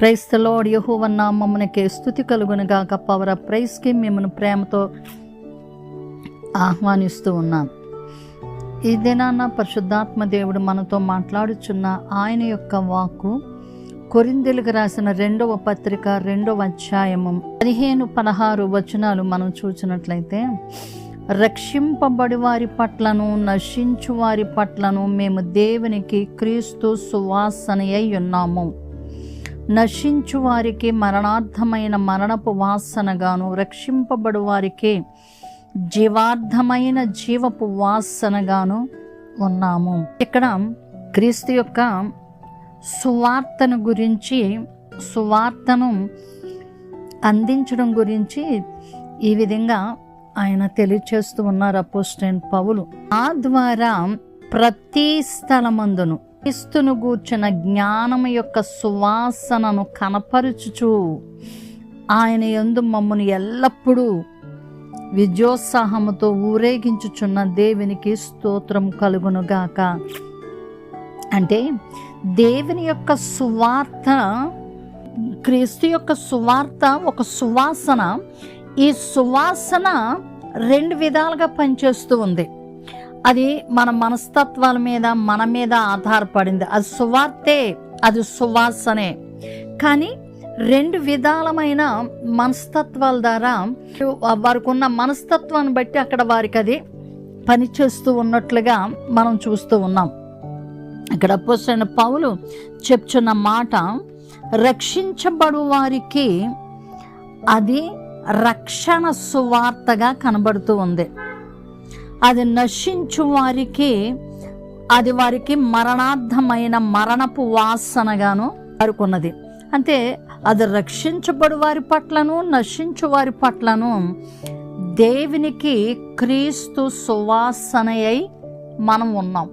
ప్రైస్తలోడ్ యహోవన్న మమ్మనకే స్థుతి కలుగునుగాక పవర్ ప్రైస్కి మిమ్మల్ని ప్రేమతో ఆహ్వానిస్తూ ఉన్నాం. ఈ దినాన పరిశుద్ధాత్మ దేవుడు మనతో మాట్లాడుచున్న ఆయన యొక్క వాక్కు కొరిందెలుగు రాసిన రెండవ పత్రిక రెండవ అధ్యాయము పదిహేను పదహారు వచనాలు మనం చూసినట్లయితే రక్షింపబడి వారి పట్లను నశించు వారి పట్లను మేము దేవునికి క్రీస్తు సువాసన అయి ఉన్నాము. నశించు వారికి మరణార్థమైన మరణపు వాసనగాను రక్షింపబడు వారికి జీవార్థమైన జీవపు వాసనగాను ఉన్నాము. ఇక్కడ క్రీస్తు యొక్క సువార్తను గురించి సువార్తను అందించడం గురించి ఈ విధంగా ఆయన తెలియచేస్తూ ఉన్నారు అపోస్టైన్ పౌలు. ఆ ద్వారా ప్రతి స్థలమందును క్రీస్తును గూర్చిన జ్ఞానం యొక్క సువాసనను కనపరుచుచు ఆయన ఎందు మమ్మను ఎల్లప్పుడూ విజయోత్సాహముతో ఊరేగించుచున్న దేవునికి స్తోత్రం కలుగునుగాక. అంటే దేవుని యొక్క సువార్త క్రీస్తు యొక్క సువార్త ఒక సువాసన ఈ సువాసన రెండు విధాలుగా పనిచేస్తూ ఉంది. అది మన మనస్తత్వాల మీద మన మీద ఆధారపడింది. అది సువార్తే అది సువాసనే. కానీ రెండు విధాలమైన మనస్తత్వాల ద్వారా వారికి ఉన్న మనస్తత్వాన్ని బట్టి అక్కడ వారికి అది పనిచేస్తూ ఉన్నట్లుగా మనం చూస్తూ ఉన్నాం. ఇక్కడ పోసిన పౌలు చెప్తున్న మాట రక్షించబడు వారికి అది రక్షణ సువార్తగా కనబడుతూ ఉంది. అది నశించు వారికి అది వారికి మరణార్థమైన మరణపు వాసనగాను వారుకున్నది. అంటే అది రక్షించబడు వారి పట్లను నశించు వారి పట్లను దేవునికి క్రీస్తు సువాసనయై మనం ఉన్నాం.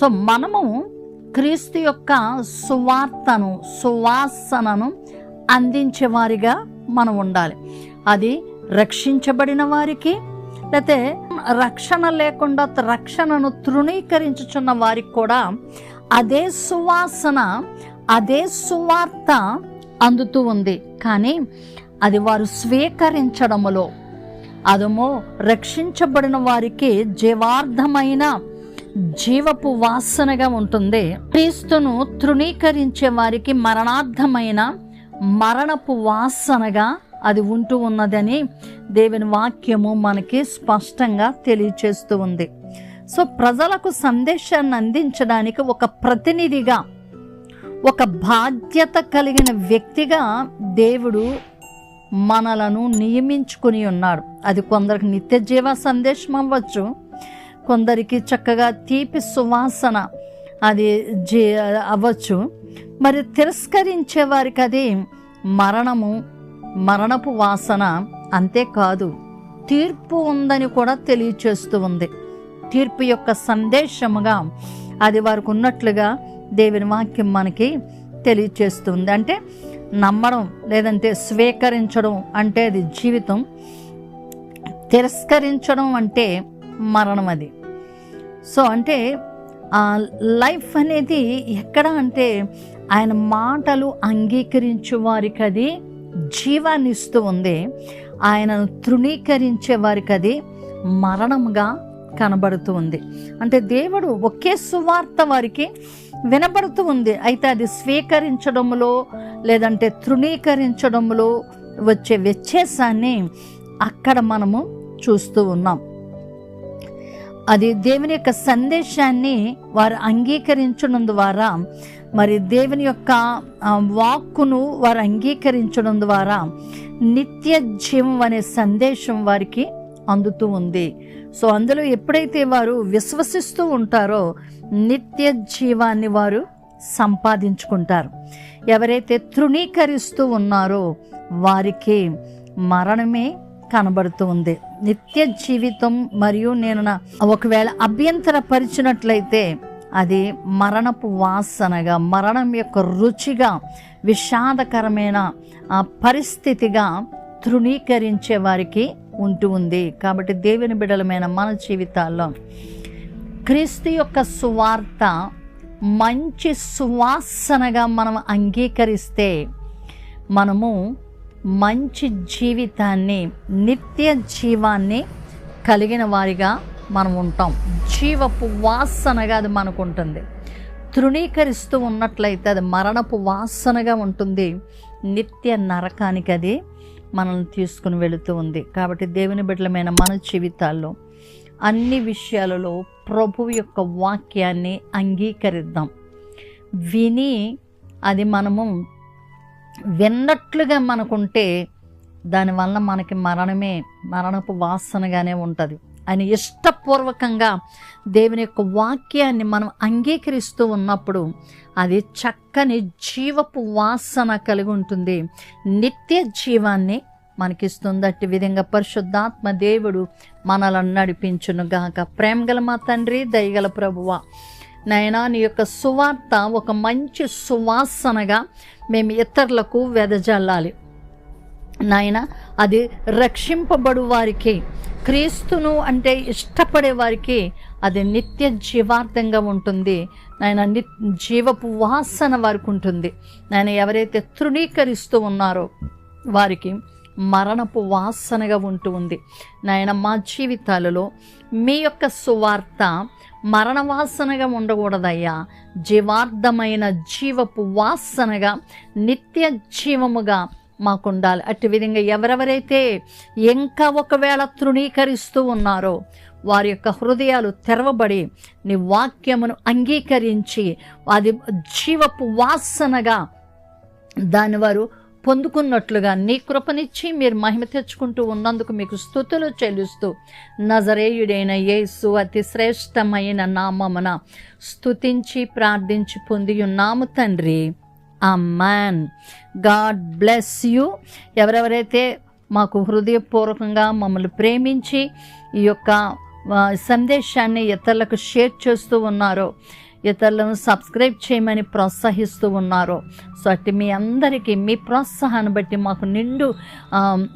సో మనము క్రీస్తు యొక్క సువార్తను సువాసనను అందించేవారిగా మనం ఉండాలి. అది రక్షించబడిన వారికి లేకపోతే రక్షణ లేకుండా రక్షణను తృణీకరించుచున్న వారికి కూడా అదే సువాసన అదే సువార్త అందుతూ ఉంది. కానీ అది వారు స్వీకరించడములో అదమో రక్షించబడిన వారికి జీవార్థమైన జీవపు వాసనగా ఉంటుంది. క్రీస్తును తృణీకరించే వారికి మరణార్థమైన మరణపు వాసనగా అది ఉంటూ ఉన్నదని దేవుని వాక్యము మనకి స్పష్టంగా తెలియచేస్తూ ఉంది. సో ప్రజలకు సందేశాన్ని అందించడానికి ఒక ప్రతినిధిగా ఒక బాధ్యత కలిగిన వ్యక్తిగా దేవుడు మనలను నియమించుకుని ఉన్నాడు అది కొందరికి నిత్య జీవ సందేశం అవ్వచ్చు కొందరికి చక్కగా తీపి సువాసన అది జీ అవ్వచ్చు. మరి తిరస్కరించే వారికి అది మరణము మరణపు వాసన అంతేకాదు తీర్పు ఉందని కూడా తెలియచేస్తూ ఉంది. తీర్పు యొక్క సందేశముగా అది వారికి ఉన్నట్లుగా దేవుని వాక్యం మనకి తెలియచేస్తుంది అంటే నమ్మడం లేదంటే స్వీకరించడం అంటే అది జీవితం. తిరస్కరించడం అంటే మరణం అది. సో అంటే లైఫ్ అనేది ఎక్కడ అంటే ఆయన మాటలు అంగీకరించు వారికి అది జీవాన్ని ఇస్తూ ఉంది. ఆయనను తృణీకరించే వారికి అది మరణంగా కనబడుతూ ఉంది. అంటే దేవుడు ఒకే సువార్త వారికి వినబడుతూ ఉంది. అయితే అది స్వీకరించడంలో లేదంటే తృణీకరించడంలో వచ్చే వ్యత్యాసాన్ని అక్కడ మనము చూస్తూ ఉన్నాం. అది దేవుని యొక్క సందేశాన్ని వారు అంగీకరించడం ద్వారా మరి దేవుని యొక్క వాక్కును వారు అంగీకరించడం ద్వారా నిత్య జీవం అనే సందేశం వారికి అందుతూ ఉంది. సో అందులో ఎప్పుడైతే వారు విశ్వసిస్తూ ఉంటారో నిత్య జీవాన్ని వారు సంపాదించుకుంటారు. ఎవరైతే తృణీకరిస్తూ ఉన్నారో వారికి మరణమే కనబడుతూ ఉంది. నిత్య జీవితం మరియు నేను నా ఒకవేళ అభ్యంతరపరిచినట్లయితే అది మరణపు వాసనగా మరణం యొక్క రుచిగా విషాదకరమైన పరిస్థితిగా తృణీకరించే వారికి ఉంటూ ఉంది. కాబట్టి దేవుని బిడలమైన మన జీవితాల్లో క్రీస్తు యొక్క సువార్త మంచి సువాసనగా మనం అంగీకరిస్తే మనము మంచి జీవితాన్ని నిత్య జీవాన్ని కలిగిన వారిగా మనం ఉంటాం జీవపు వాసనగా అది మనకు ఉంటుంది తృణీకరిస్తూ ఉన్నట్లయితే అది మరణపు వాసనగా ఉంటుంది. నిత్య నరకానికి అది మనల్ని తీసుకుని వెళుతూ ఉంది. కాబట్టి దేవుని బిడ్డలమైన మన జీవితాల్లో అన్ని విషయాలలో ప్రభువు యొక్క వాక్యాన్ని అంగీకరిద్దాం. విని అది మనము విన్నట్లుగా మనకుంటే దానివల్ల మనకి మరణమే మరణపు వాసనగానే ఉంటుంది. ఆయన ఇష్టపూర్వకంగా దేవుని యొక్క వాక్యాన్ని మనం అంగీకరిస్తూ ఉన్నప్పుడు అది చక్కని జీవపు వాసన కలిగి ఉంటుంది. నిత్య జీవాన్ని మనకిస్తుంది. అట్టి విధంగా పరిశుద్ధాత్మ దేవుడు మనలను నడిపించును గాక. ప్రేమగల మా తండ్రి దయగల ప్రభువ నైనా నీ యొక్క సువార్త ఒక మంచి సువాసనగా మేము ఇతరులకు వెదజల్లాలి. నాయన అది రక్షింపబడు వారికి క్రీస్తును అంటే ఇష్టపడే వారికి అది నిత్య జీవార్థంగా ఉంటుంది. నాయన ని జీవపు వాసన వారికి ఉంటుంది. నాయన ఎవరైతే తృణీకరిస్తూ ఉన్నారో వారికి మరణపు వాసనగా ఉంటూ ఉంది. నాయన మా జీవితాలలో మీ యొక్క సువార్త మరణ వాసనగా ఉండకూడదయ్యా. జీవార్థమైన జీవపు వాసనగా నిత్య జీవముగా మాకు ఉండాలి అట్టి విధంగా ఎవరెవరైతే ఇంకా ఒకవేళ తృణీకరిస్తూ ఉన్నారో వారి యొక్క హృదయాలు తెరవబడి నీ వాక్యమును అంగీకరించి అది జీవపు వాసనగా దాని వారు పొందుకున్నట్లుగా నీ కృపనిచ్చి మీరు మహిమ తెచ్చుకుంటూ ఉన్నందుకు మీకు స్థుతులు చెల్లిస్తూ నజరేయుడైన యేసు అతి శ్రేష్టమైన నామమున స్తుతించి ప్రార్థించి పొంది ఉన్నాము తండ్రి. అమ్మాన్ గాడ్ బ్లెస్ యూ ఎవరెవరైతే మాకు హృదయపూర్వకంగా మమ్మల్ని ప్రేమించి ఈ యొక్క సందేశాన్ని ఇతరులకు షేర్ చేస్తూ ఉన్నారో ఇతరులను సబ్స్క్రైబ్ చేయమని ప్రోత్సహిస్తూ ఉన్నారు సో అట్టి మీ అందరికీ మీ ప్రోత్సాహాన్ని బట్టి మాకు నిండు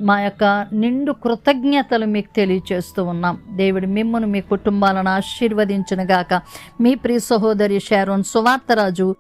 మా యొక్క నిండు కృతజ్ఞతలు మీకు తెలియచేస్తూ ఉన్నాం. దేవుడు మిమ్మల్ని మీ కుటుంబాలను ఆశీర్వదించిన గాక. మీ ప్రియ సహోదరి షారోన్ సువార్తరాజు